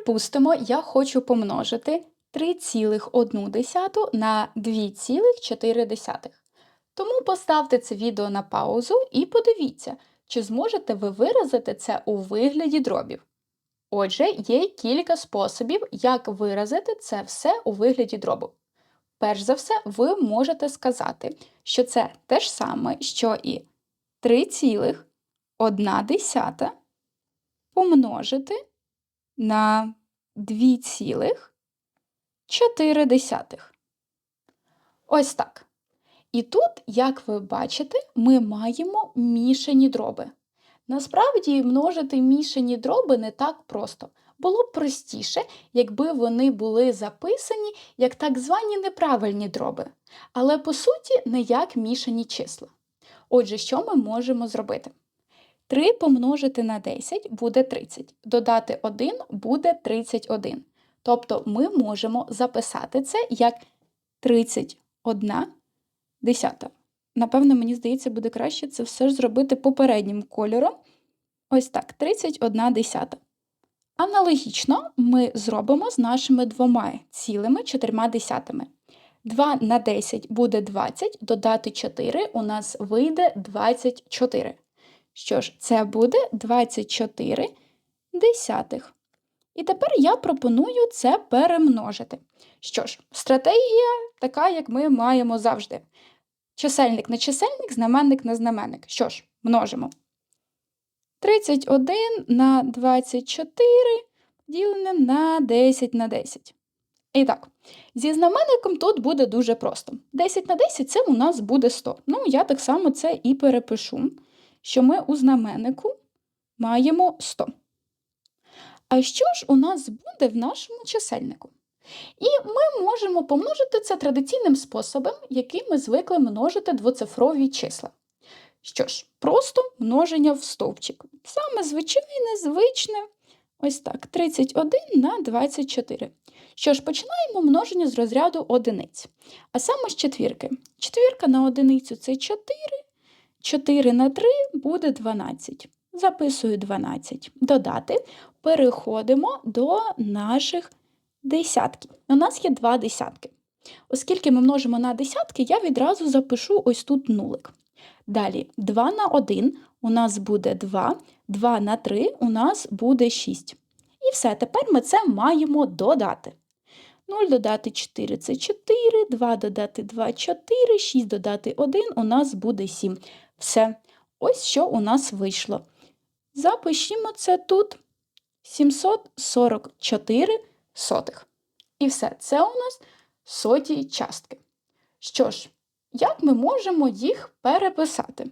Припустимо, я хочу помножити 3,1 на 2,4. Тому поставте це відео на паузу і подивіться, чи зможете ви виразити це у вигляді дробів. Отже, є кілька способів, як виразити це все у вигляді дробу. Перш за все, ви можете сказати, що це те ж саме, що і 3,1 помножити на 2,4. Ось так. І тут, як ви бачите, ми маємо мішані дроби. Насправді, множити мішані дроби не так просто. Було б простіше, якби вони були записані як так звані неправильні дроби, але по суті не як мішані числа. Отже, що ми можемо зробити? 3 помножити на 10 буде 30, додати 1 буде 31. Тобто ми можемо записати це як 31 десята. Напевно, мені здається, буде краще це все ж зробити попереднім кольором. Ось так, 31 десята. Аналогічно ми зробимо з нашими двома цілими чотирма десятими. 2 на 10 буде 20, додати 4 у нас вийде 24. Що ж, це буде 24 десятих. І тепер я пропоную це перемножити. Що ж, стратегія така, як ми маємо завжди. Чисельник на чисельник, знаменник на знаменник. Що ж, множимо. 31 на 24 ділене на 10 на 10. І так, зі знаменником тут буде дуже просто. 10 на 10 це у нас буде 100. Ну, я так само це і перепишу, що ми у знаменнику маємо 100. А що ж у нас буде в нашому чисельнику? І ми можемо помножити це традиційним способом, який ми звикли множити двоцифрові числа. Що ж, просто множення в стовпчик. Саме звичайне, звичне, ось так, 31 на 24. Що ж, починаємо множення з розряду одиниць. А саме з четвірки. Четвірка на одиницю це 4, 4 на 3 буде 12. Записую 12. Додати. Переходимо до наших десятків. У нас є два десятки. Оскільки ми множимо на десятки, я відразу запишу ось тут нулик. Далі 2 на 1 у нас буде 2, 2 на 3 у нас буде 6. І все, тепер ми це маємо додати. 0 додати 4 це 4, 2 додати 2 4, 6 додати 1 у нас буде 7. Все. Ось що у нас вийшло. Запишімо це тут 744 сотих. І все, це у нас соті частки. Що ж, як ми можемо їх переписати?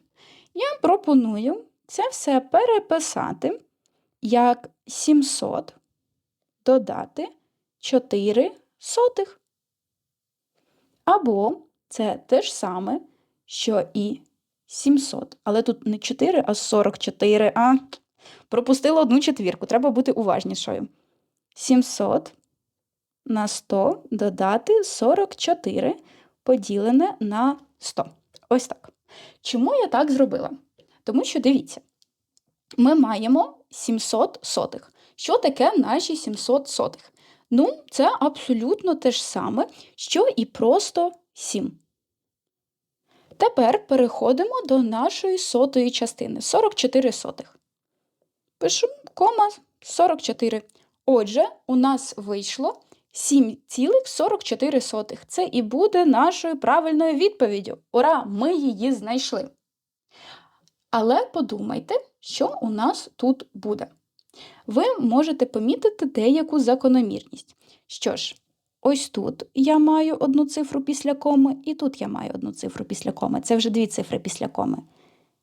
Я пропоную це все переписати як 700 додати 4 сотих. Або це те ж саме, що і 700. Але тут не 4, а 44. А пропустила одну четвірку. Треба бути уважнішою. 700 на 100 додати 44 поділене на 100. Ось так. Чому я так зробила? Тому що дивіться, ми маємо 700 сотих. Що таке наші 700 сотих? Ну, це абсолютно те ж саме, що і просто 7. Тепер переходимо до нашої сотої частини 44 сотих. Пишу кома 44. Отже, у нас вийшло 7,44. Це і буде нашою правильною відповіддю. Ура! Ми її знайшли. Але подумайте, що у нас тут буде. Ви можете помітити деяку закономірність. Що ж, ось тут я маю одну цифру після коми, і тут я маю одну цифру після коми. Це вже дві цифри після коми.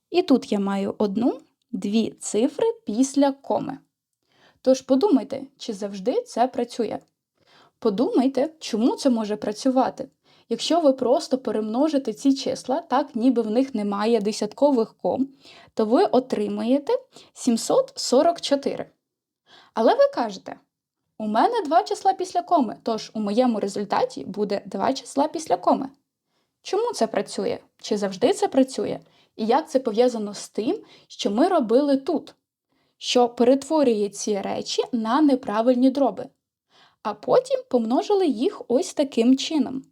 І тут я маю одну, дві цифри після коми. Тож подумайте, чи завжди це працює. Подумайте, чому це може працювати. Якщо ви просто перемножите ці числа, так ніби в них немає десяткових ком, то ви отримаєте 744. Але ви кажете, у мене два числа після коми, тож у моєму результаті буде два числа після коми. Чому це працює? Чи завжди це працює? І як це пов'язано з тим, що ми робили тут? що перетворює ці речі на неправильні дроби, а потім помножили їх ось таким чином.